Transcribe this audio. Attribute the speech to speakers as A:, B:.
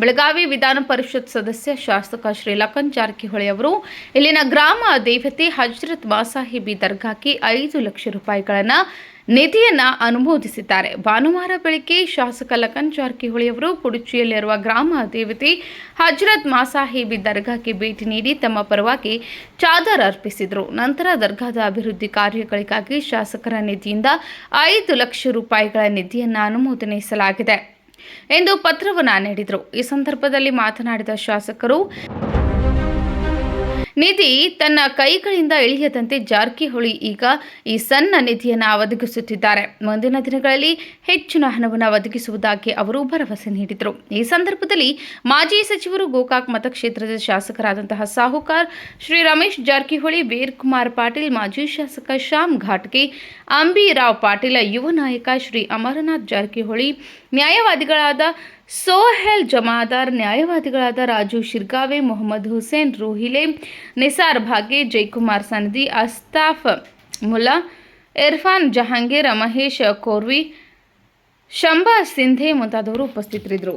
A: ಬೆಳಗಾವಿ ವಿಧಾನ ಪರಿಷತ್ ಸದಸ್ಯ ಶಾಸಕ ಶ್ರೀ ಲಖನ್ ಜಾರಕಿಹೊಳಿ ಅವರು, ಇಲ್ಲಿನ ಗ್ರಾಮ ದೇವತೆ ಹಜರತ್ ಮಾಸಾಹಿಬಿ ದರ್ಗಾಕ್ಕೆ ಐದು ಲಕ್ಷ ರೂಪಾಯಿಗಳನ್ನು ನಿಧಿಯನ್ನ ಅನುಮೋದಿಸಿದ್ದಾರೆ. ಭಾನುವಾರ ಬೆಳಗ್ಗೆ ಶಾಸಕ ಲಖನ್ ಜಾರಕಿಹೊಳಿ ಅವರು ಪುಡುಚಿಯಲ್ಲಿರುವ ಗ್ರಾಮ ದೇವತೆ ಹಜರತ್ ಮಾಸಾಹಿಬಿ ದರ್ಗಾಕ್ಕೆ ಭೇಟಿ ನೀಡಿ ತಮ್ಮ ಪರವಾಗಿ ಚಾದರ್ ಅರ್ಪಿಸಿದರು. ನಂತರ ದರ್ಗಾದ ಅಭಿವೃದ್ಧಿ ಕಾರ್ಯಗಳಿಗಾಗಿ ಶಾಸಕರ ನಿಧಿಯಿಂದ ಐದು ಲಕ್ಷ ರೂಪಾಯಿಗಳ ನಿಧಿಯನ್ನು ಅನುಮೋದನಿಸಲಾಗಿದೆ ಎಂದು ಪತ್ರವನ್ನು ನೀಡಿದರು. ಈ ಸಂದರ್ಭದಲ್ಲಿ ಮಾತನಾಡಿದ ಶಾಸಕರು ನಿಧಿ ತನ್ನ ಕೈಗಳಿಂದ ಇಳಿಯದಂತೆ ಜಾರಕಿಹೊಳಿ ಈಗ ಈ ಸಣ್ಣ ನಿಧಿಯನ್ನು ಒದಗಿಸುತ್ತಿದ್ದಾರೆ. ಮುಂದಿನ ದಿನಗಳಲ್ಲಿ ಹೆಚ್ಚಿನ ಹಣವನ್ನು ಒದಗಿಸುವುದಾಗಿ ಅವರು ಭರವಸೆ ನೀಡಿದರು. ಈ ಸಂದರ್ಭದಲ್ಲಿ ಮಾಜಿ ಸಚಿವರು ಗೋಕಾಕ್ ಮತಕ್ಷೇತ್ರದ ಶಾಸಕರಾದಂತಹ ಸಾಹುಕಾರ್, ಶ್ರೀ ರಮೇಶ್ ಜಾರಕಿಹೊಳಿ ವೀರ್ ಕುಮಾರ್ ಪಾಟೀಲ್, ಮಾಜಿ ಶಾಸಕ ಶ್ಯಾಮ್ ಘಾಟ್ಗೆ, ಅಂಬಿರಾವ್ ಪಾಟೀಲ, ಯುವ ನಾಯಕ ಶ್ರೀ ಅಮರನಾಥ್ ಜಾರಕಿಹೊಳಿ, ನ್ಯಾಯವಾದಿಗಳಾದ ಸೋಹೆಲ್ ಜಮಾದಾರ್, ನ್ಯಾಯವಾದಿಗಳಾದ ರಾಜು ಶಿರ್ಗಾವೆ, ಮೊಹಮ್ಮದ್ ಹುಸೇನ್, ರೋಹಿಲೆ, ನಿಸಾರ್ ಭಾಗೆ, ಜೈಕುಮಾರ್ ಸನದಿ, ಅಸ್ತಾಫ್ ಮುಲಾ ಇರ್ಫಾನ್ ಜಹಾಂಗೀರ್, ಮಹೇಶ್ ಕೋರ್ವಿ ಶಂಬಾ ಸಿಂಧೆ ಮುಂತಾದವರು ಉಪಸ್ಥಿತರಿದ್ದರು.